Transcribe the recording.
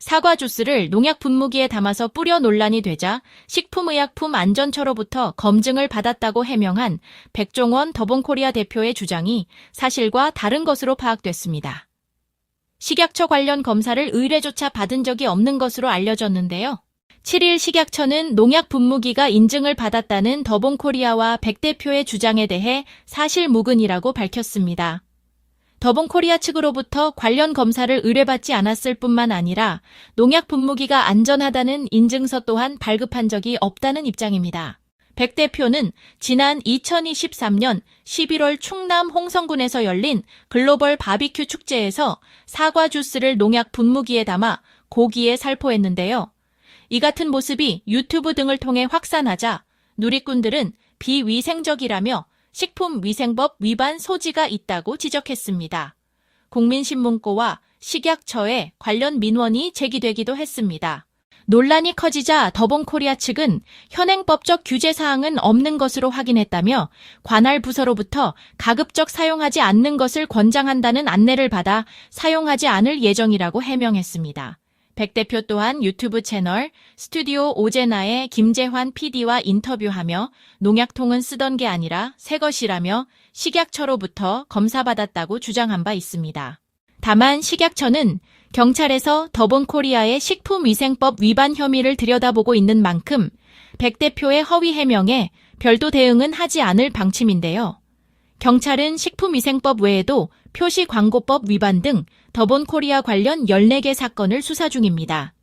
사과 주스를 농약 분무기에 담아서 뿌려 논란이 되자 식품의약품 안전처로부터 검증을 받았다고 해명한 백종원 더본코리아 대표의 주장이 사실과 다른 것으로 파악됐습니다. 식약처 관련 검사를 의뢰조차 받은 적이 없는 것으로 알려졌는데요. 7일 식약처는 농약 분무기가 인증을 받았다는 더본코리아와 백 대표의 주장에 대해 사실무근이라고 밝혔습니다. 더본 코리아 측으로부터 관련 검사를 의뢰받지 않았을 뿐만 아니라 농약 분무기가 안전하다는 인증서 또한 발급한 적이 없다는 입장입니다. 백 대표는 지난 2023년 11월 충남 홍성군에서 열린 글로벌 바비큐 축제에서 사과 주스를 농약 분무기에 담아 고기에 살포했는데요. 이 같은 모습이 유튜브 등을 통해 확산하자 누리꾼들은 비위생적이라며 식품위생법 위반 소지가 있다고 지적했습니다. 국민신문고와 식약처에 관련 민원이 제기되기도 했습니다. 논란이 커지자 더본코리아 측은 현행법적 규제 사항은 없는 것으로 확인했다며 관할 부서로부터 가급적 사용하지 않는 것을 권장한다는 안내를 받아 사용하지 않을 예정이라고 해명했습니다. 백 대표 또한 유튜브 채널 스튜디오 오제나의 김재환 PD와 인터뷰하며 농약통은 쓰던 게 아니라 새 것이라며 식약처로부터 검사받았다고 주장한 바 있습니다. 다만 식약처는 경찰에서 더본 코리아의 식품위생법 위반 혐의를 들여다보고 있는 만큼 백 대표의 허위 해명에 별도 대응은 하지 않을 방침인데요. 경찰은 식품위생법 외에도 표시광고법 위반 등 더본코리아 관련 14개 사건을 수사 중입니다.